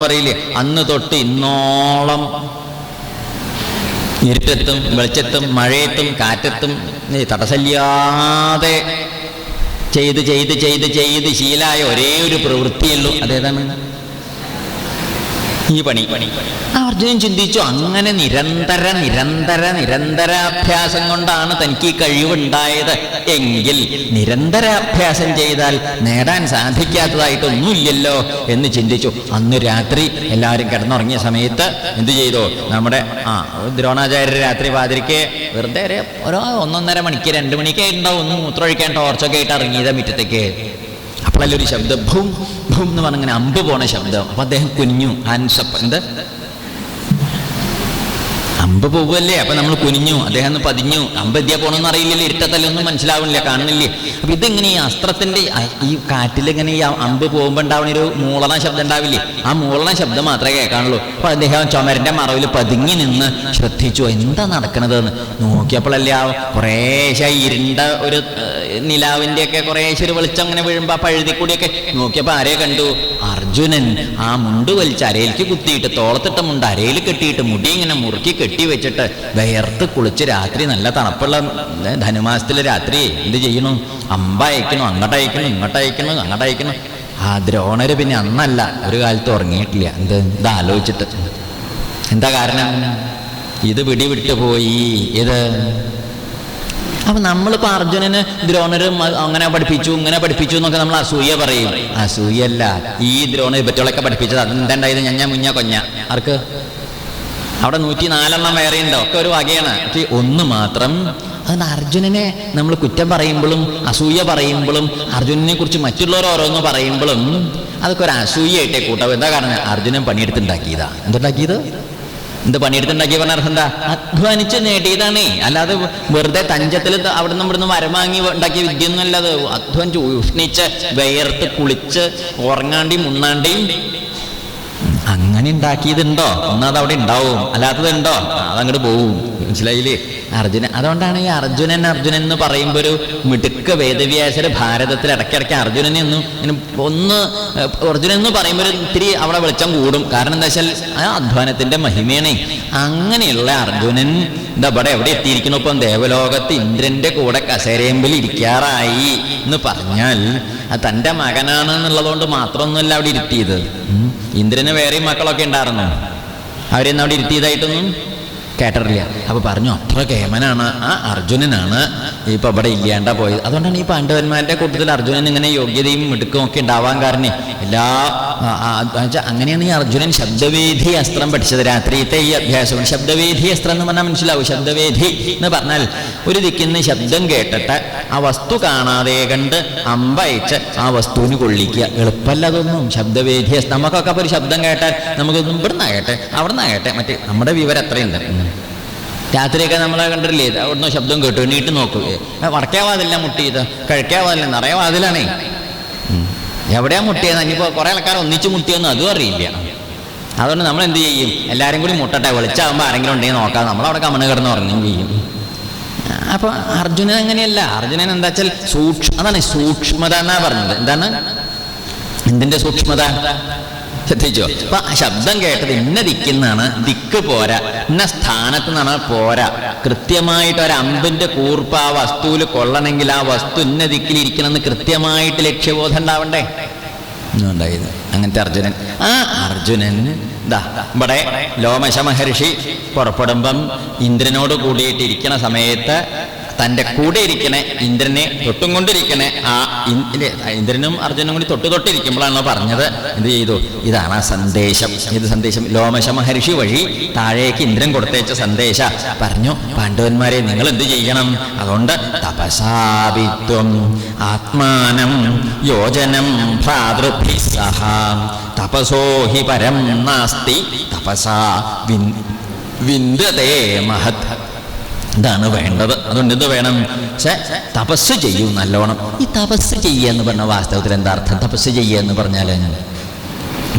പറയില്ലേ? അന്ന് തൊട്ട് ഇന്നോളം ഇരുട്ടത്തും വെളിച്ചത്തും മഴയത്തും കാറ്റത്തും തടസ്സമില്ലാതെ ചെയ്ത് ചെയ്ത് ചെയ്ത് ചെയ്ത് ശീലായ ഒരേ ഒരു പ്രവൃത്തിയുള്ളൂ അതേതാണ്? ഈ പണി. അർജുനൻ ചിന്തിച്ചു അങ്ങനെ നിരന്തര നിരന്തര നിരന്തരാഭ്യാസം കൊണ്ടാണ് തനിക്ക് ഈ കഴിവുണ്ടായത്. എങ്കിൽ നിരന്തരാഭ്യാസം ചെയ്താൽ നേടാൻ സാധിക്കാത്തതായിട്ടൊന്നുമില്ലല്ലോ എന്ന് ചിന്തിച്ചു. അന്ന് രാത്രി എല്ലാവരും കിടന്നുറങ്ങിയ സമയത്ത് എന്ത് ചെയ്തു? നമ്മുടെ ആ ദ്രോണാചാര്യ രാത്രി പാതിരിക്ക് വെറുതെ ഓരോ ഒന്നൊന്നര മണിക്ക് രണ്ട് മണിക്ക് ഉണ്ടാവും ഒന്ന് മൂത്രമൊഴിക്കാൻ ടോർച്ചൊക്കെ ആയിട്ട് ഇറങ്ങിയതാ മുറ്റത്തേക്ക്. അപ്പോഴല്ലൊരു ശബ്ദം ഭൂം എന്ന് പറഞ്ഞങ്ങനെ അമ്പ് പോണ ശബ്ദം. അപ്പൊ അദ്ദേഹം കുഞ്ഞു ഹാൻസപ്പ് എന്ത്? അമ്പ് പോവല്ലേ അപ്പൊ നമ്മൾ കുനിഞ്ഞു അദ്ദേഹം പതിഞ്ഞു. അമ്പ എത്തിയാ പോണെന്ന് അറിയില്ലല്ലോ ഇരുട്ടത്തല്ലേ ഒന്നും മനസ്സിലാവണില്ല കാണുന്നില്ലേ? അപ്പൊ ഇതിങ്ങനെ ഈ അസ്ത്രത്തിന്റെ ഈ കാറ്റിലിങ്ങനെ ഈ അമ്പ് പോകുമ്പോ ഉണ്ടാവുന്ന ഒരു മൂളണ ശബ്ദം ഉണ്ടാവില്ലേ? ആ മൂളണ ശബ്ദം മാത്രമേ കേൾക്കാനുള്ളൂ. അപ്പൊ അദ്ദേഹം ചുമരന്റെ മറവിൽ പതുങ്ങി നിന്ന് ശ്രദ്ധിച്ചു എന്താ നടക്കണത് എന്ന് നോക്കിയപ്പോഴല്ലേ ആ കുറേശ്ശെ ഇരുണ്ട ഒരു നിലാവിന്റെ ഒക്കെ കുറേശ്ശെ ഒരു വെളിച്ചം അങ്ങനെ വീഴുമ്പോ പഴുതി കൂടിയൊക്കെ നോക്കിയപ്പോ ആരെ കണ്ടു. അർജുനൻ ആ മുണ്ട് വലിച്ച് അരയിലേക്ക് കുത്തിയിട്ട് തോളത്തിട്ട മുണ്ട് അരയിൽ കെട്ടിയിട്ട് മുടി ഇങ്ങനെ മുറുക്കി കെട്ടി വെച്ചിട്ട് വിയർത്ത് കുളിച്ച് രാത്രി നല്ല തണുപ്പുള്ള ധനുമാസത്തിലെ രാത്രി എന്ത് ചെയ്യണു? അമ്പ അയക്കണു അങ്ങോട്ട് അയക്കണു ഇങ്ങോട്ട് അയക്കണു അങ്ങോട്ട് അയക്കണു. ആ ദ്രോണര് പിന്നെ അന്നല്ല ഒരു കാലത്ത് ഉറങ്ങിയിട്ടില്ല. എന്ത് ഇത് ആലോചിച്ചിട്ട്. എന്താ കാരണം? ഇത് പിടിവിട്ടു പോയി. ഇത് അപ്പൊ നമ്മളിപ്പോ അർജുനന് ദ്രോണർ അങ്ങനെ പഠിപ്പിച്ചു ഇങ്ങനെ പഠിപ്പിച്ചു എന്നൊക്കെ നമ്മൾ അസൂയ പറയും. അസൂയല്ല ഈ ദ്രോണ പറ്റുകളൊക്കെ പഠിപ്പിച്ചത്. അതെന്താണ്ടായത്? ഞഞ്ഞ മുഞ്ഞ കൊഞ്ഞ. ആർക്ക്? അവിടെ നൂറ്റി നാലെണ്ണം വേറെ ഉണ്ടോ? ഒക്കെ ഒരു വകയാണ്. പക്ഷേ ഒന്ന് മാത്രം. അതുകൊണ്ട് അർജുനനെ നമ്മൾ കുറ്റം പറയുമ്പോഴും അസൂയ പറയുമ്പോഴും അർജുനനെ കുറിച്ച് മറ്റുള്ളവർ ഓരോന്ന് പറയുമ്പോഴും അതൊക്കെ ഒരു അസൂയായിട്ടേ കൂട്ടാവും. എന്താ കാരണം? അർജുനൻ പണിയെടുത്തുണ്ടാക്കിയതാ എന്തുണ്ടാക്കിയത്? എന്ത് പണിയെടുത്തുണ്ടാക്കിയ പറഞ്ഞ അർത്ഥം അധ്വാനിച്ച് നേടിയതാണേ. അല്ലാതെ വെറുതെ തഞ്ചത്തിൽ അവിടെ നിന്ന് ഇവിടുന്ന് വരമാങ്ങി ഉണ്ടാക്കിയ വിദ്യ ഒന്നുമല്ലത് അധ്വാനിച്ച് ഉഷ്ണിച്ച് വെയർത്ത് കുളിച്ച് ഉറങ്ങാണ്ടിയും ഉണ്ണാണ്ടിയും അങ്ങനെ ഉണ്ടാക്കിയതുണ്ടോ എന്നാൽ അത് അവിടെ ഉണ്ടാവും അല്ലാത്തതുണ്ടോ? അതങ്ങോട്ട് പോവും. മനസ്സിലായില്ലേ? അർജുനൻ അതുകൊണ്ടാണ് ഈ അർജുനൻ അർജുനൻ എന്ന് പറയുമ്പോൾ ഒരു മിടുക്ക വേദവ്യാസര് ഭാരതത്തിൽ ഇടയ്ക്കിടയ്ക്ക് അർജുനനെ ഒന്നും ഒന്ന് അർജുനൻ എന്ന് പറയുമ്പോൾ ഇത്തിരി അവിടെ വെളിച്ചം കൂടും. കാരണം എന്താ വെച്ചാൽ ആ അധ്വാനത്തിന്റെ മഹിമയാണ്. അങ്ങനെയുള്ള അർജുനൻ എന്താ ഇവിടെ എവിടെ എത്തിയിരിക്കുന്നു? ഇപ്പം ദേവലോകത്ത് ഇന്ദ്രന്റെ കൂടെ കസേരയമ്പിൽ ഇരിക്കാറായി എന്ന് പറഞ്ഞാൽ അത് തന്റെ മകനാണ് എന്നുള്ളതുകൊണ്ട് മാത്രമൊന്നുമല്ല അവിടെ ഇരുത്തിയത്. ഇന്ദ്രന് വേറെയും മക്കളൊക്കെ ഉണ്ടായിരുന്നു. അവരെന്ന് അവിടെ ഇരുത്തിയതായിട്ടൊന്നും കേട്ടിട്ടില്ല അപ്പൊ പറഞ്ഞു അത്ര കേമനാണ് ആ അർജുനനാണ്. ഇപ്പൊ ഇവിടെ ഇല്ലാണ്ട പോയത്. അതുകൊണ്ടാണ് ഈ പാണ്ഡവന്മാരുടെ കൂട്ടത്തിൽ അർജുനൻ ഇങ്ങനെ യോഗ്യതയും മിടുക്കും ഒക്കെ ഉണ്ടാവാൻ കാരണം എല്ലാ അങ്ങനെയാണ് ഈ അർജുനൻ ശബ്ദവേദി അസ്ത്രം പഠിച്ചത്. രാത്രിയത്തെ ഈ അഭ്യാസം ശബ്ദവേദി അസ്ത്രം എന്ന് പറഞ്ഞാൽ മനസ്സിലാവും. ശബ്ദവേദി എന്ന് പറഞ്ഞാൽ ഒരു ദിക്കിന്ന് ശബ്ദം കേട്ടിട്ട് ആ വസ്തു കാണാതെ കണ്ട് അമ്പയച്ച് ആ വസ്തുവിന് കൊള്ളിക്കുക. എളുപ്പമല്ല അതൊന്നും. ശബ്ദവേദി നമുക്കൊക്കെ ഒരു ശബ്ദം കേട്ടാൽ നമുക്കൊന്നും ഇവിടുന്ന് ആകട്ടെ അവിടുന്ന് ആകട്ടെ മറ്റേ നമ്മുടെ വിവരം അത്രയും. രാത്രിയൊക്കെ നമ്മളെ കണ്ടിട്ടില്ലേ? അവിടുന്ന് ശബ്ദം കേട്ടു. എണീട്ട് നോക്കുകയെ വടക്കേ മുട്ടിയത് കിഴക്കേ വാതില്ല നിറയെ വാതിലാണേ. എവിടെയാ മുട്ടിയത് ഇനിയിപ്പോ കുറെ ആൾക്കാർ ഒന്നിച്ച് മുട്ടിയെന്ന് അതും അറിയില്ല. അതുകൊണ്ട് നമ്മൾ എന്ത് ചെയ്യും? എല്ലാരും കൂടി മുട്ടട്ടെ. വെളിച്ചാകുമ്പോൾ ആരെങ്കിലും ഉണ്ടെങ്കിൽ നോക്കാം. നമ്മളവിടെ കമണ് കിടന്ന് ഉറങ്ങുകയും ചെയ്യും. അപ്പൊ അർജുനൻ അങ്ങനെയല്ല. അർജുനൻ എന്താ വെച്ചാൽ സൂക്ഷ്മ അതാണ് സൂക്ഷ്മത എന്നാ പറഞ്ഞത്. എന്താണ്? എന്തിന്റെ സൂക്ഷ്മത? ശ്രദ്ധിച്ചോ അപ്പൊ ശബ്ദം കേട്ടത് ഇന്ന ദിക്കുന്നാണ്. ദിക്ക് പോരാ. ഇന്ന സ്ഥാനത്ത് നിന്നാണ് പോരാ. കൃത്യമായിട്ട് ഒരു അമ്പിന്റെ കൂർപ്പ് ആ വസ്തുവിൽ കൊള്ളണമെങ്കിൽ ആ വസ്തു ഇന്ന ദിക്കിൽ ഇരിക്കണമെന്ന് കൃത്യമായിട്ട് ലക്ഷ്യബോധം ഉണ്ടാവണ്ടേ? ഉണ്ടായത് അങ്ങനത്തെ അർജുനൻ. ആ അർജുനൻ ദാ ഇവിടെ ലോമശ മഹർഷി പുറപ്പെടുമ്പം ഇന്ദ്രനോട് കൂടിയിട്ട് ഇരിക്കണ സമയത്ത് തന്റെ കൂടെ ഇരിക്കണേ ഇന്ദ്രനെ തൊട്ടും കൊണ്ടിരിക്കണേ. ആ ഇന്ദ്രനും അർജുനും കൂടി തൊട്ട് തൊട്ടിരിക്കുമ്പോഴാണോ പറഞ്ഞത്. എന്ത് ചെയ്തു? ഇതാണ് ആ സന്ദേശം. ഇത് സന്ദേശം? ലോമശ മഹർഷി വഴി താഴേക്ക് ഇന്ദ്രൻ കൊടുത്തയച്ച സന്ദേശ. പറഞ്ഞു പാണ്ഡവന്മാരെ നിങ്ങൾ എന്ത് ചെയ്യണം? അതുകൊണ്ട് തപസാവിത്വം ആത്മാനം യോജനം ഭ്രാതൃഭി സഹ. തപസോ പരം നാസ്തി തപസാ വിന്ദതേ മഹത്. ഇതാണ് വേണ്ടത്. അതുകൊണ്ട് എന്ത് വേണം? പക്ഷേ തപസ് ചെയ്യൂ നല്ലോണം. ഈ തപസ് ചെയ്യുക എന്ന് പറഞ്ഞ വാസ്തവത്തിൽ എന്താ അർത്ഥം? തപസ് ചെയ്യുക എന്ന് പറഞ്ഞാൽ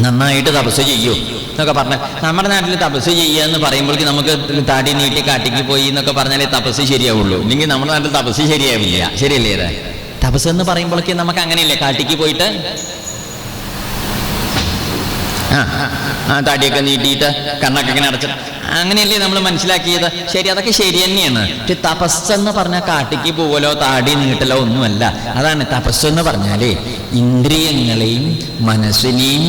നന്നായിട്ട് തപസ് ചെയ്യൂ എന്നൊക്കെ പറഞ്ഞാൽ നമ്മുടെ നാട്ടിൽ തപസ് ചെയ്യുക എന്ന് പറയുമ്പോഴേക്ക് നമുക്ക് താടി നീട്ടി കാട്ടിക്ക് പോയി എന്നൊക്കെ പറഞ്ഞാലേ തപസ് ശരിയാവുള്ളൂ. ഇല്ലെങ്കിൽ നമ്മുടെ നാട്ടിൽ തപസ് ശരിയാവില്ല. ശരിയല്ലേ തപസ് എന്ന് പറയുമ്പോഴേക്കും നമുക്ക് അങ്ങനെയല്ലേ കാട്ടിക്ക് പോയിട്ട് ആ താടിയൊക്കെ നീട്ടിയിട്ട് കണ്ണൊക്കെ ഇങ്ങനെ അടച്ചു. അങ്ങനെയല്ലേ നമ്മൾ മനസ്സിലാക്കിയത്? ശരി അതൊക്കെ ശരി തന്നെയാണ്. പക്ഷെ തപസ്സെന്ന് പറഞ്ഞാൽ കാട്ടിക്ക് പോവലോ താടി നീട്ടലോ ഒന്നുമല്ല. അതാണ് തപസ് എന്ന് പറഞ്ഞാലേ ഇന്ദ്രിയങ്ങളെയും മനസ്സിനെയും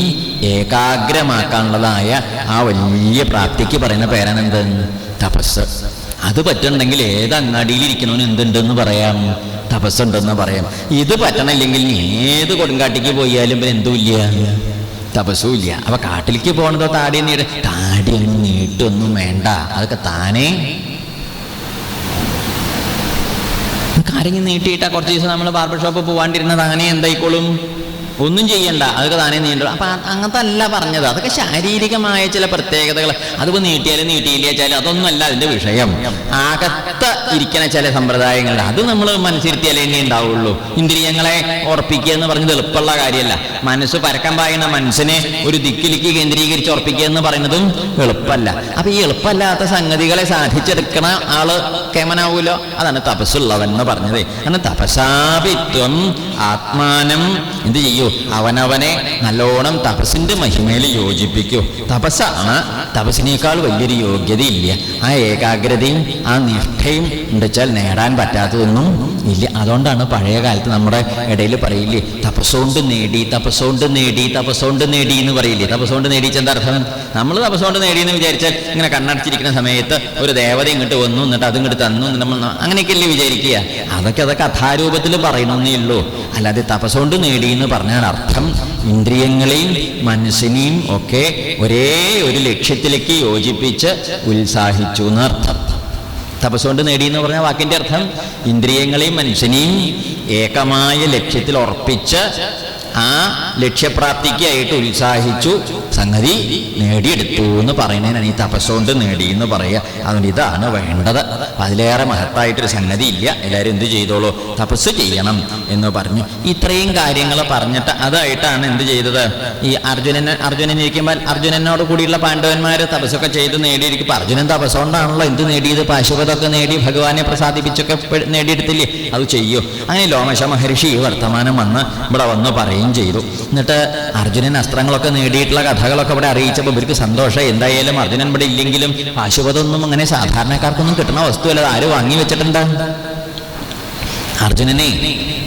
ഏകാഗ്രമാക്കാനുള്ളതായ ആ വലിയ പ്രാപ്തിക്ക് പറയുന്ന പേരാണ് എന്ത് തപസ് അത് പറ്റുന്നുണ്ടെങ്കിൽ ഏത് അങ്ങാടിയിലിരിക്കണവന് എന്തുണ്ടെന്ന് പറയാം. തപസ്സുണ്ടെന്ന് പറയാം. ഇത് പറ്റണില്ലെങ്കിൽ ഏത് കൊടുങ്കാട്ടിക്ക് പോയാലും എന്തുമില്ല? തപസ്സും ഇല്ല അപ്പൊ കാട്ടിലേക്ക് പോണതോ താടി നീട്. താടി നീട്ടൊന്നും വേണ്ട. അതൊക്കെ താനേ. കാര്യം നീട്ടിയിട്ടാ കുറച്ച് ദിവസം നമ്മൾ ബാർബർ ഷോപ്പ് പോവാണ്ടിരുന്നത്. അങ്ങനെ എന്തായിക്കോളും? ഒന്നും ചെയ്യണ്ട അതൊക്കെ താനേ നീണ്ടു അപ്പൊ അങ്ങനത്തെ അല്ല പറഞ്ഞത്. അതൊക്കെ ശാരീരികമായ ചില പ്രത്യേകതകൾ അതിപ്പോ നീട്ടിയാലും നീട്ടിയില്ലാച്ചാലും അതൊന്നുമല്ല അതിന്റെ വിഷയം. അകത്ത് ഇരിക്കുന്ന ചില സമ്പ്രദായങ്ങളുണ്ട് അത് നമ്മൾ മനസ്സിരുത്തിയാലേ തന്നെ ഉണ്ടാവുള്ളൂ. ഇന്ദ്രിയങ്ങളെ ഉറപ്പിക്കുക എന്ന് പറഞ്ഞത് എളുപ്പമുള്ള കാര്യമല്ല. മനസ്സ് പരക്കം പായുന്ന മനസ്സിനെ ഒരു ദിക്കിലേക്ക് കേന്ദ്രീകരിച്ച് ഉറപ്പിക്കുക എന്ന് പറയുന്നതും എളുപ്പമല്ല. അപ്പൊ ഈ എളുപ്പമല്ലാത്ത സംഗതികളെ സാധിച്ചെടുക്കണ ആൾ കേമനാവൂലോ? അതാണ് തപസ്സുള്ളവൻ എന്ന് പറഞ്ഞത്. അങ്ങനെ തപസാപിത്വം ആത്മാനം എന്ത് ചെയ്യൂ? അവനവനെ നല്ലോണം തപസ്സിന്റെ മഹിമയിൽ യോജിപ്പിക്കൂ. തപസ്സാണ് തപസ്സിനേക്കാൾ വലിയൊരു യോഗ്യതയില്ല. ആ ഏകാഗ്രതയും ആ നിഷ്ഠയും ഉണ്ടെച്ചാൽ നേടാൻ പറ്റാത്തതൊന്നും ഇല്ല. അതുകൊണ്ടാണ് പഴയ കാലത്ത് നമ്മുടെ ഇടയിൽ പറയില്ലേ തപസ്സുകൊണ്ട് നേടി തപസ്സുകൊണ്ട് നേടി തപസ്സുകൊണ്ട് നേടി എന്ന് പറയില്ലേ. തപസ്സുകൊണ്ട് നേടിച്ച എന്താ അർത്ഥം? നമ്മൾ തപസ്സുകൊണ്ട് നേടി എന്ന് വിചാരിച്ചാൽ ഇങ്ങനെ കണ്ണടച്ചിരിക്കുന്ന സമയത്ത് ഒരു ദേവത ഇങ്ങോട്ട് വന്നു എന്നിട്ട് അത് ഇങ്ങോട്ട് തന്നു നമ്മൾ അങ്ങനെയൊക്കെയല്ലേ വിചാരിക്കുക. അതൊക്കെ അതൊക്കെ കഥാരൂപത്തിൽ പറയണമെന്നേ ഉള്ളൂ. അല്ലാതെ തപസ്സുകൊണ്ട് നേടി എന്ന് പറഞ്ഞാൽ അർത്ഥം ഇന്ദ്രിയങ്ങളെയും മനസ്സിനെയും ഒക്കെ ഒരേ ഒരു ലക്ഷ്യത്തിലേക്ക് യോജിപ്പിച്ച് ഉത്സാഹിച്ചു എന്നർത്ഥം. തപസ്സുകൊണ്ട് നേടി എന്ന് പറഞ്ഞ വാക്കിന്റെ അർത്ഥം ഇന്ദ്രിയങ്ങളെയും മനുഷ്യനെയും ഏകമായ ലക്ഷ്യത്തിൽ ഉറപ്പിച്ച് ആ ലക്ഷ്യപ്രാപ്തിക്കായിട്ട് ഉത്സാഹിച്ചു. സംഗതി നേടിയെടുത്തു എന്ന് പറയുന്നതിനാണ് ഈ തപസ്സുകൊണ്ട് നേടി എന്ന് പറയുക. അതുകൊണ്ട് ഇതാണ് വേണ്ടത്. അതിലേറെ മഹത്തായിട്ടൊരു സംഗതി ഇല്ല. എല്ലാവരും എന്ത് ചെയ്തോളൂ? തപസ് ചെയ്യണം എന്ന് പറഞ്ഞു. ഇത്രയും കാര്യങ്ങൾ പറഞ്ഞിട്ട് അതായിട്ടാണ് എന്ത് ചെയ്തത്? ഈ അർജുനൻ അർജുനൻ ഇരിക്കുമ്പോൾ അർജുനനോട് കൂടിയുള്ള പാണ്ഡവന്മാർ തപസ്സൊക്കെ ചെയ്ത് നേടിയിരിക്കും. അർജുനൻ തപസ്സുകൊണ്ടാണല്ലോ എന്ത് നേടിയത്? പാശുപതൊക്കെ നേടി ഭഗവാനെ പ്രസാദിപ്പിച്ചൊക്കെ നേടിയെടുത്തില്ലേ? അത് ചെയ്യൂ. അങ്ങനെ ലോമശ മഹർഷി ഈ വർത്തമാനം വന്ന് ഇവിടെ വന്ന് പറയുകയും ചെയ്തു. എന്നിട്ട് അർജുനൻ അസ്ത്രങ്ങളൊക്കെ നേടിയിട്ടുള്ള കഥകളൊക്കെ ഇവിടെ അറിയിച്ചപ്പോൾ ഇവർക്ക് സന്തോഷം എന്തായാലും അർജുനൻ ഇവിടെ ഇല്ലെങ്കിലും പാശുപതൊന്നും അങ്ങനെ സാധാരണക്കാർക്കൊന്നും കിട്ടുന്ന വസ്തുവല്ല. ആര് വാങ്ങി വെച്ചിട്ടുണ്ട്? അർജുനനെ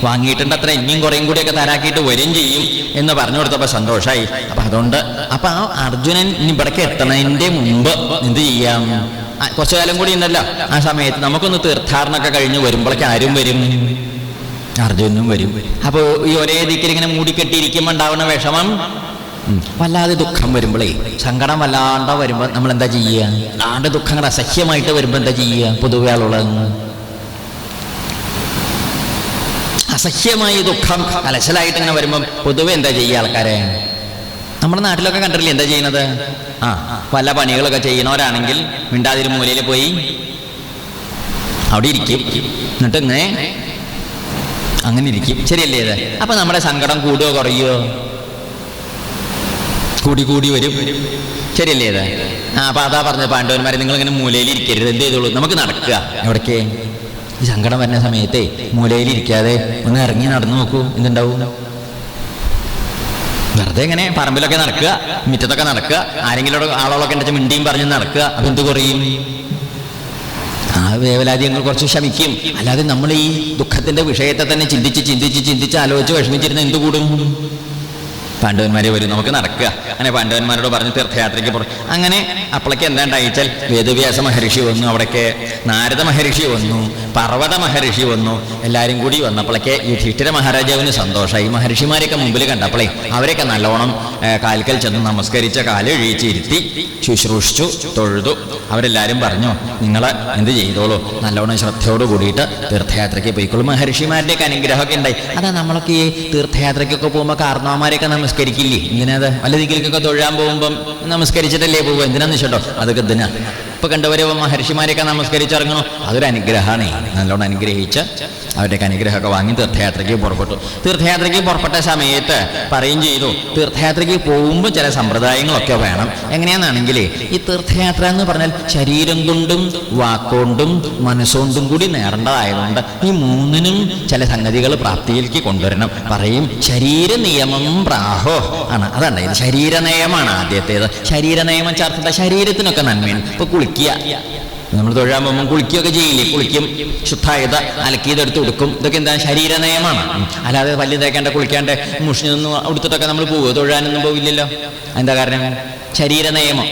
വാങ്ങിയിട്ടുണ്ട് അത്ര ഇനിയും കുറേയും കൂടിയൊക്കെ തരാക്കിയിട്ട് വരും ചെയ്യും എന്ന് പറഞ്ഞു കൊടുത്തപ്പോൾ സന്തോഷമായി. അപ്പം അതുകൊണ്ട് അപ്പം ആ അർജുനൻ ഇവിടേക്ക് എത്തണതിന്റെ മുമ്പ് എന്ത് ചെയ്യാം? കുറച്ചു കാലം കൂടി ഉണ്ടല്ലോ. ആ സമയത്ത് നമുക്കൊന്ന് തീർത്ഥാടനമൊക്കെ കഴിഞ്ഞ് വരുമ്പോഴേക്ക് ആരും വരും. അർജുനും വരും. അപ്പോൾ ഈ ഒരേ ദിക്കിൽ ഇങ്ങനെ മൂടിക്കെട്ടിയിരിക്കുമ്പോൾ ഉണ്ടാവുന്ന വിഷമം? വല്ലാതെ ദുഃഖം വരുമ്പോഴേ സങ്കടം വല്ലാണ്ട് വരുമ്പോൾ നമ്മൾ എന്താ ചെയ്യുക ആണ്ട് ദുഃഖങ്ങൾ അസഹ്യമായിട്ട് വരുമ്പോൾ എന്താ ചെയ്യുക പൊതുവെ ആളുള്ളത് അസഹ്യമായ ദുഃഖം അലശലായിട്ട് ഇങ്ങനെ വരുമ്പം പൊതുവെ എന്താ ചെയ്യുക ആൾക്കാരെ? നമ്മുടെ നാട്ടിലൊക്കെ കണ്ടിട്ടില്ലേ എന്താ ചെയ്യുന്നത് ആ പല പണികളൊക്കെ ചെയ്യുന്നവരാണെങ്കിൽ മിണ്ടാതിരി മൂലയിൽ പോയി അവിടെ ഇരിക്കും. എന്നിട്ട് ഇങ്ങനെ അങ്ങനെ ഇരിക്കും. ശരിയല്ലേ ഇത്? അപ്പൊ നമ്മുടെ സങ്കടം കൂടുകയോ കുറയോ കൂടി കൂടി വരും. ശരിയല്ലേ ആ അപ്പൊ അതാ പറഞ്ഞ പാണ്ഡവന്മാരെ നിങ്ങൾ ഇങ്ങനെ മൂലയിൽ ഇരിക്കരുത്. എന്ത് ചെയ്തോളൂ? നമുക്ക് നടക്കുക. എവിടേക്ക്? ഈ സങ്കടം വരുന്ന സമയത്തെ മൂലയിൽ ഇരിക്കാതെ ഒന്ന് ഇറങ്ങി നടന്നു നോക്കൂ. എന്തുണ്ടാവും? വെറുതെ ഇങ്ങനെ പറമ്പിലൊക്കെ നടക്കുക മുറ്റത്തൊക്കെ നടക്കുക. ആരെങ്കിലും ആളുകളൊക്കെ ഉണ്ടെങ്കിൽ മിണ്ടിയും പറഞ്ഞ് നടക്കുക. അപ്പൊ എന്ത് കുറയും? ആ വേവലാതികൾ കുറച്ച് ശമിക്കും. അല്ലാതെ നമ്മൾ ഈ ദുഃഖത്തിന്റെ വിഷയത്തെ തന്നെ ചിന്തിച്ച് ചിന്തിച്ച് ചിന്തിച്ച് ആലോചിച്ച് വിഷമിച്ചിരുന്ന എന്ത് കൂടും പാണ്ഡവന്മാരെ വരും. നമുക്ക് നടക്കുക. അങ്ങനെ പാണ്ഡവന്മാരോട് പറഞ്ഞ് തീർത്ഥയാത്രയ്ക്ക് പോകും അങ്ങനെ അപ്പോഴേക്ക് എന്താ ഉണ്ടായിച്ചാൽ വേദവ്യാസ മഹർഷി വന്നു അവിടേക്ക്. നാരദ മഹർഷി വന്നു. പർവത മഹർഷി വന്നു. എല്ലാവരും കൂടി വന്നപ്പോഴേക്ക് യുധിഷ്ഠിര മഹാരാജാവിന് സന്തോഷമായി. മഹർഷിമാരെയൊക്കെ മുമ്പിൽ കണ്ടപ്പോഴേ അവരെയൊക്കെ നല്ലോണം കാൽക്കൽ ചെന്ന് നമസ്കരിച്ച കാൽ ഇഴിച്ചിരുത്തി ശുശ്രൂഷിച്ചു തൊഴുതു. അവരെല്ലാവരും പറഞ്ഞു നിങ്ങൾ എന്ത് ചെയ്തോളൂ? നല്ലോണം ശ്രദ്ധയോട് കൂടിയിട്ട് തീർത്ഥയാത്രയ്ക്ക് പോയിക്കോളൂ. മഹർഷിമാരുടെയൊക്കെ അനുഗ്രഹമൊക്കെ ഉണ്ടായി. അതാ നമ്മളൊക്കെ ഈ തീർത്ഥയാത്രയ്ക്കൊക്കെ പോകുമ്പോൾ കാരണവന്മാരെയൊക്കെ നമസ്കരിക്കില്ലേ? ഇങ്ങനെ അത്? വല്ല ദിക്കിലേക്കൊക്കെ തൊഴാൻ പോകുമ്പം നമസ്കരിച്ചിട്ടല്ലേ പോകുക എന്തിനാന്ന് വെച്ചോ അതൊക്കെ ഇതിനാ ഇപ്പൊ കണ്ടവരെ മഹർഷിമാരെയൊക്കെ നമസ്കരിച്ചിറങ്ങണോ അതൊരു അനുഗ്രഹമാണ്. നല്ലോണം അനുഗ്രഹിച്ച് അവരുടെയൊക്കെ അനുഗ്രഹമൊക്കെ വാങ്ങി തീർത്ഥയാത്രയ്ക്ക് പുറപ്പെട്ടു. തീർത്ഥയാത്രയ്ക്ക് പുറപ്പെട്ട സമയത്ത് പറയും ചെയ്തു തീർത്ഥയാത്രയ്ക്ക് പോകുമ്പോൾ ചില സമ്പ്രദായങ്ങളൊക്കെ വേണം. എങ്ങനെയാണെന്നാണെങ്കിൽ ഈ തീർത്ഥയാത്ര എന്ന് പറഞ്ഞാൽ ശരീരം കൊണ്ടും വാക്കുകൊണ്ടും മനസ്സുകൊണ്ടും കൂടി നേടേണ്ടതായതുകൊണ്ട് ഈ മൂന്നിനും ചില സംഗതികൾ പ്രാപ്തിയിലേക്ക് കൊണ്ടുവരണം. പറയും ശരീര നിയമം പ്രാഹോ ആണ്. ഇത് ശരീര നിയമമാണ് ആദ്യത്തേത്. ശരീര നിയമം ചേർത്തിട്ട് ശരീരത്തിനൊക്കെ നന്മയാണ് ഇപ്പൊ കുളിക്കുക. നമ്മൾ തൊഴാൻ പോകുമ്പോൾ കുളിക്കുകയൊക്കെ ചെയ്യില്ലേ? കുളിക്കും ശുദ്ധായത് അലക്കിയതെടുത്ത് കൊടുക്കും. ഇതൊക്കെ എന്താ ശരീര നിയമമാണ് അല്ലാതെ പല്ല് തേക്കാണ്ട് കുളിക്കാണ്ട് മുഷിഞ്ഞൊന്നും നിന്ന് ഉടുത്തിട്ടൊക്കെ നമ്മൾ പോവുക തൊഴാനൊന്നും പോവില്ലല്ലോ. എന്താ കാരണം? ശരീര നിയമം.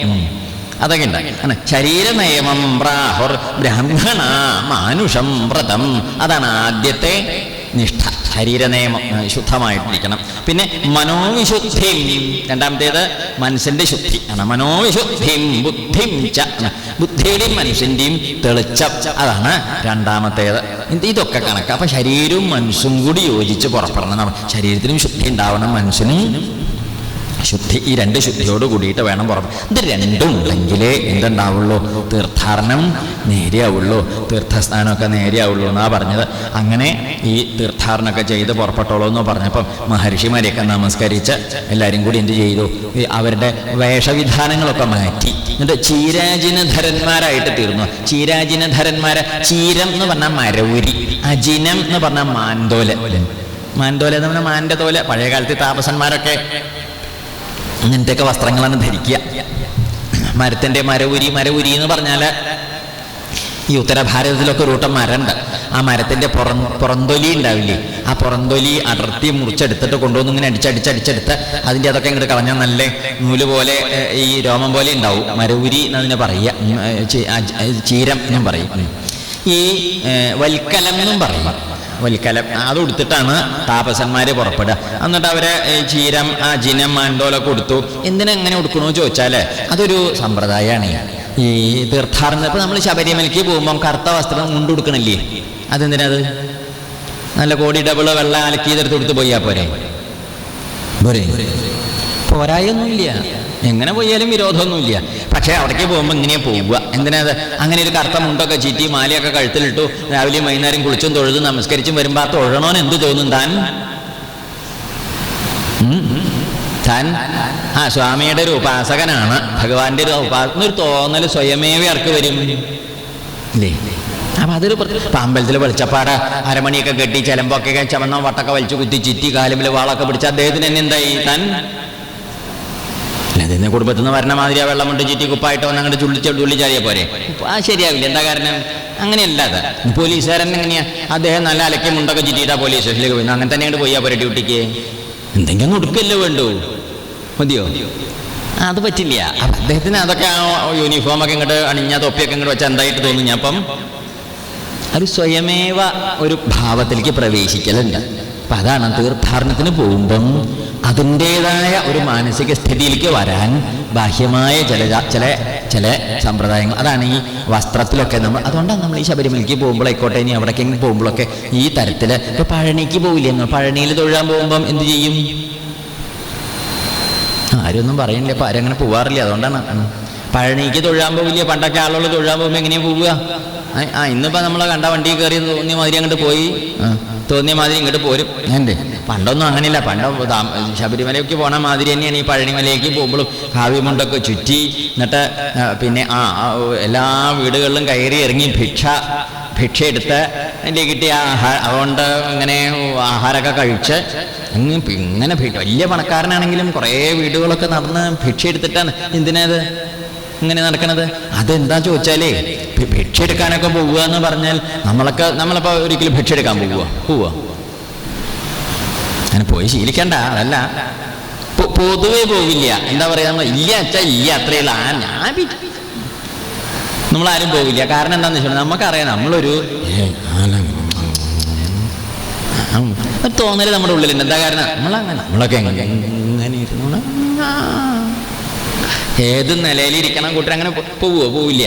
അതൊക്കെ ഉണ്ടാകും ശരീര നിയമം പ്രാഹുർ ബ്രാഹ്മണ മാനുഷം വ്രതം. അതാണ് ആദ്യത്തെ നിഷ്ഠ. ശരീര നിയമം ശുദ്ധമായിട്ടിരിക്കണം. പിന്നെ മനോവിശുദ്ധി രണ്ടാമത്തേത് മനസ്സിന്റെ ശുദ്ധി. ആണ് മനോവിശുദ്ധിം ബുദ്ധിം ച. ബുദ്ധിയുടെയും മനുഷ്യന്റെയും തെളിച്ചം. അതാണ് രണ്ടാമത്തേത്. ഇത് ഇതൊക്കെ കണക്ക്. അപ്പൊ ശരീരവും മനസ്സും കൂടി യോജിച്ച് പുറപ്പെടണം ശരീരത്തിനും ശുദ്ധി ഉണ്ടാവണം മനസ്സിനും ശുദ്ധി ഈ രണ്ട് ശുദ്ധിയോട് കൂടിയിട്ട് വേണം പുറമെ ഇത് രണ്ടും ഉണ്ടെങ്കിലേ എന്തുണ്ടാവുള്ളൂ? തീർത്ഥാടനം നേരെയാവുള്ളൂ. തീർത്ഥസ്ഥാനമൊക്കെ നേരെയാവുള്ളൂ എന്നാ പറഞ്ഞത്. അങ്ങനെ ഈ തീർത്ഥാടനമൊക്കെ ചെയ്ത് പുറപ്പെട്ടോളൂ എന്ന് പറഞ്ഞപ്പം മഹർഷിമാരെയൊക്കെ നമസ്കരിച്ച് എല്ലാവരും കൂടി എന്ത് ചെയ്തു? അവരുടെ വേഷവിധാനങ്ങളൊക്കെ മാറ്റി. എന്നിട്ട് ചീരാജിനധരന്മാരായിട്ട് തീർന്നു. ചീരാജിനധരന്മാരെ ചീരം എന്ന് പറഞ്ഞാൽ മരവുരി അജിനം എന്ന് പറഞ്ഞാൽ മാൻതോല മാൻതോല എന്ന് പറഞ്ഞാൽ മാന്റെ തോല പഴയ കാലത്തെ താപസന്മാരൊക്കെ ഇങ്ങനത്തെയൊക്കെ വസ്ത്രങ്ങളാണ് ധരിക്കുക. മരത്തിന്റെ മരവുരി മരവുരി എന്ന് പറഞ്ഞാൽ ഈ ഉത്തരഭാരതത്തിലൊക്കെ ഒരു കൂട്ടം മരമുണ്ട്. ആ മരത്തിന്റെ പുറം പുറന്തൊലി ഉണ്ടാവില്ലേ? ആ പുറന്തൊലി അടർത്തി മുറിച്ചെടുത്തിട്ട് കൊണ്ടുവന്ന് ഇങ്ങനെ അടിച്ചടിച്ചടിച്ചെടുത്ത് അതിന്റെ അതൊക്കെ ഇങ്ങോട്ട് കളഞ്ഞാൽ നല്ല നൂൽ പോലെ ഈ രോമം പോലെ ഉണ്ടാവും. മരവുരി എന്നതിനെ പറയുക. ചീരം എന്നും പറയും. ഈ വൽക്കലം എന്നും പറയും. വൽക്കലം അത് കൊടുത്തിട്ടാണ് താപസന്മാര് പുറപ്പെടുക. എന്നിട്ട് അവരെ ചീരം ആ ജിനം മാൻഡോലൊക്കെ കൊടുത്തു എന്തിനാ എങ്ങനെ കൊടുക്കണമെന്ന് ചോദിച്ചാൽ അതൊരു സമ്പ്രദായമാണ് ഈ തീർത്ഥാടനം ഇപ്പൊ നമ്മൾ ശബരിമലയ്ക്ക് പോകുമ്പം കറുത്ത വസ്ത്രം മുണ്ട് കൊടുക്കണില്ലേ അതെന്തിനത്? നല്ല കോടി ഡബിൾ വെള്ളം അലക്കിയതെടുത്ത് കൊടുത്ത് പോയാ പോരെ? പോരെ. പോരായൊന്നുമില്ല. എങ്ങനെ പോയാലും വിരോധമൊന്നുമില്ല. പക്ഷേ അവിടേക്ക് പോകുമ്പോൾ ഇങ്ങനെയാ പോവുക. എന്തിനാ അങ്ങനെ ഒരു കറുത്ത മുണ്ടൊക്കെ ചീറ്റി മാലയൊക്കെ കഴുത്തിലിട്ടു രാവിലെയും വൈകുന്നേരം കുളിച്ചും തൊഴുതും നമസ്കരിച്ചും വരുമ്പോൾ ആ തൊഴണോ എന്ത് തോന്നും? താൻ? താൻ? ആ സ്വാമിയുടെ ഒരു ഉപാസകനാണ്. ഭഗവാന്റെ ഒരു ഉപാസന ഒരു തോന്നൽ സ്വയമേവ ആർക്ക് വരും. ഇല്ലേ? അപ്പൊ അതൊരു പാമ്പലത്തിൽ വെളിച്ചപ്പാട് അരമണിയൊക്കെ കെട്ടി ചിലമ്പൊക്കെ ചമന്ന വട്ടൊക്കെ വലിച്ചു കുത്തി ചിറ്റി കാലുമ്പിൽ വാളൊക്കെ പിടിച്ച് അദ്ദേഹത്തിന് എന്നെന്തായി? താൻ? അല്ലാതെ കുടുംബത്തിൽ നിന്ന് വരണ മാതിരി ആ വെള്ളം കൊണ്ട് ചുറ്റി കുപ്പായിട്ട് വന്ന് അങ്ങോട്ട് ചുള്ളി ചുള്ളി ചാരിയ പോരെ. ആ ശരിയാവില്ല. എന്താ കാരണം? അങ്ങനെയല്ല അത്. പോലീസുകാരൻ എങ്ങനെയാ? അദ്ദേഹം നല്ല അലക്കി മുണ്ടൊക്കെ ചുറ്റിയിട്ടാ പോലീസ് സ്റ്റേഷനിലേക്ക് പോയി. അങ്ങനെ തന്നെ അങ്ങോട്ട് പോയാ പോരെ ഡ്യൂട്ടിക്ക് എന്തെങ്കിലും കൊടുക്കല്ലേ വേണ്ടു? മതിയോ? അത് പറ്റില്ല. അദ്ദേഹത്തിന് അതൊക്കെ ആ യൂണിഫോം ഒക്കെ ഇങ്ങോട്ട് അണിഞ്ഞ തൊപ്പിയൊക്കെ ഇങ്ങോട്ട് വെച്ചാൽ എന്തായിട്ട് തോന്നുന്നു. അപ്പം ഒരു സ്വയമേവ ഒരു ഭാവത്തിലേക്ക് പ്രവേശിക്കലുണ്ട് അപ്പൊ അതാണ് തീർത്ഥാടനത്തിന് പോകുമ്പം അതിന്റെതായ ഒരു മാനസിക സ്ഥിതിയിലേക്ക് വരാൻ ബാഹ്യമായ ചില ചില ചില സമ്പ്രദായങ്ങൾ. അതാണ് ഈ വസ്ത്രത്തിലൊക്കെ നമ്മൾ അതുകൊണ്ടാണ് നമ്മൾ ഈ ശബരിമലയ്ക്ക് പോകുമ്പോഴായിക്കോട്ടെ ഇനി എവിടേക്കെങ്കിലും പോകുമ്പോഴൊക്കെ ഈ തരത്തിൽ ഇപ്പൊ പഴനിക്ക് പോവില്ലേ നമ്മൾ പഴനിയിൽ തൊഴാൻ പോകുമ്പം എന്ത് ചെയ്യും? ആരൊന്നും പറയണില്ല ഇപ്പൊ ആരും അങ്ങനെ പോവാറില്ല അതുകൊണ്ടാണ്. പഴനിക്ക് തൊഴാൻ പോവില്ല? പണ്ടൊക്കെ ആളുകൾ തൊഴാൻ പോകുമ്പോൾ എങ്ങനെയാ പോവുക? ആ, ഇന്നിപ്പോൾ ഇന്നിപ്പോ നമ്മളെ കണ്ട വണ്ടി കയറി തോന്നിയ മാതിരി അങ്ങോട്ട് പോയി. തോന്നിയ മാതിരി ഇങ്ങോട്ട് പോരും. എന്തേ? പണ്ടൊന്നും അങ്ങനെയില്ല. പണ്ട് ശബരിമലയ്ക്ക് പോണ മാതിരി തന്നെയാണ് ഈ പഴനിമലയ്ക്ക് പോകുമ്പോഴും കാവ്യമുണ്ടൊക്കെ ചുറ്റി എന്നിട്ട് പിന്നെ ആ എല്ലാ വീടുകളിലും കയറി ഇറങ്ങി ഭിക്ഷ ഭിക്ഷ എടുത്ത് അതിന്റെ കിട്ടിയ ആഹാ അതുകൊണ്ട് ഇങ്ങനെ ആഹാരമൊക്കെ കഴിച്ച് അങ്ങ് ഇങ്ങനെ വലിയ പണക്കാരനാണെങ്കിലും കുറേ വീടുകളൊക്കെ നടന്ന് ഭിക്ഷ എടുത്തിട്ടാണ് എന്തിനാത് ഇങ്ങനെ നടക്കണത്? അതെന്താ ചോദിച്ചാലേ ഭിക്ഷ എടുക്കാനൊക്കെ പോവുക എന്ന് പറഞ്ഞാൽ നമ്മളൊക്കെ നമ്മളിപ്പോ ഒരിക്കലും ഭിക്ഷ എടുക്കാൻ പോവുക. പോവുക. അങ്ങനെ പോയി ശീലിക്കണ്ട അതല്ല. പൊതുവേ പോവില്ല. എന്താ പറയാ നമ്മൾ ഇല്ല അച്ഛാ ഇല്ല അത്രയല്ല ഞാൻ നമ്മളാരും പോവില്ല. കാരണം എന്താന്ന് വെച്ചാൽ നമുക്കറിയാം നമ്മളൊരു തോന്നൽ നമ്മുടെ ഉള്ളിലുണ്ട്. എന്താ കാരണം? നമ്മളങ്ങനെ നമ്മളൊക്കെ എങ്ങനെ ആ. ഏത് നിലയിലിരിക്കണം കൂട്ടർ അങ്ങനെ പോവുമോ പോവില്ല.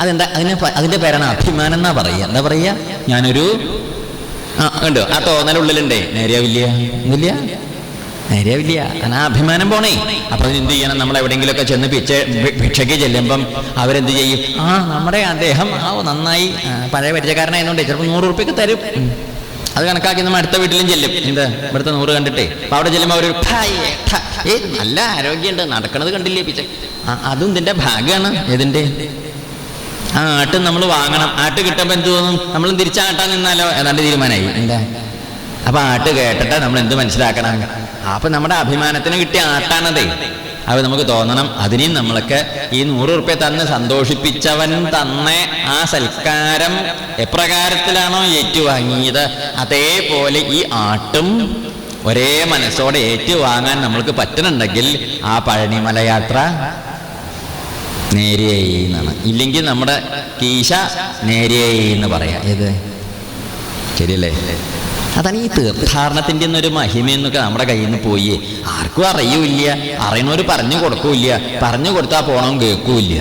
അതെന്താ? അതിന് അതിന്റെ പേരാണ് അഭിമാനം എന്നാ പറയുക. എന്താ പറയുക? ഞാനൊരു ആ ഉണ്ടോ ആ തോന്നലുള്ളിലുണ്ടേ നേരിയാവില്ല. ഇല്ല. നേരെയാവില്ല. കാരണം ആ അഭിമാനം പോണേ. അപ്പൊ എന്ത് ചെയ്യണം? നമ്മൾ എവിടെയെങ്കിലുമൊക്കെ ചെന്ന് പിച്ച ഭിക്ഷയ്ക്ക് ചെല്ലുമ്പം അവരെന്ത് ചെയ്യും? ആ നമ്മുടെ അദ്ദേഹം ആ നന്നായി പഴയ പരിചയക്കാരനായതുകൊണ്ട് ചിലപ്പോൾ നൂറ് ഉറുപ്പ്യൊക്കെ തരും. അത് കണക്കാക്കി നമ്മൾ അടുത്ത വീട്ടിലും ചെല്ലും. എന്താ? ഇവിടുത്തെ നൂറ് കണ്ടിട്ടേ. അപ്പൊ അവിടെ ചെല്ലുമ്പോൾ അവർ ഏ നല്ല ആരോഗ്യമുണ്ട്. നടക്കണത് കണ്ടില്ലേ പിച്ച അതും ഇതിന്റെ ഭാഗമാണ് ഏതിന്റെ? ആ ആട്ട് നമ്മൾ വാങ്ങണം. ആട്ട് കിട്ടുമ്പോൾ എന്ത് തോന്നും? നമ്മൾ തിരിച്ചാട്ടാൻ നിന്നാലോ? ഏതാണ്ട് തീരുമാനമായി. എന്താ? അപ്പൊ ആട്ട് കേട്ടിട്ട് നമ്മൾ എന്ത് മനസ്സിലാക്കണം? അപ്പൊ നമ്മുടെ അഭിമാനത്തിന് കിട്ടിയ ആട്ടാണതേ. അത് നമുക്ക് തോന്നണം. അതിനെയും നമ്മളൊക്കെ ഈ നൂറ് ഉറുപ്പ്യ തന്ന് സന്തോഷിപ്പിച്ചവൻ തന്ന ആ സൽക്കാരം എപ്രകാരത്തിലാണോ ഏറ്റുവാങ്ങിയത്? അതേപോലെ ഈ ആട്ടും ഒരേ മനസ്സോടെ ഏറ്റുവാങ്ങാൻ നമ്മൾക്ക് പറ്റുന്നുണ്ടെങ്കിൽ ആ പഴനിമല യാത്ര നേരിയെന്നാണ് ഇല്ലെങ്കിൽ നമ്മുടെ കീശ നേരിയെന്ന് എന്ന് പറയാം. ഏത്? ശരിയല്ലേ? അതാണ് ഈ തീർത്ഥാടനത്തിന്റെ ഒന്നൊരു മഹിമയെന്നൊക്കെ നമ്മുടെ കയ്യിൽ നിന്ന് പോയി. ആർക്കും അറിയൂല്ല. അറിയണവർ പറഞ്ഞു കൊടുക്കൂല പറഞ്ഞു കൊടുത്താൽ പോകണം കേൾക്കൂല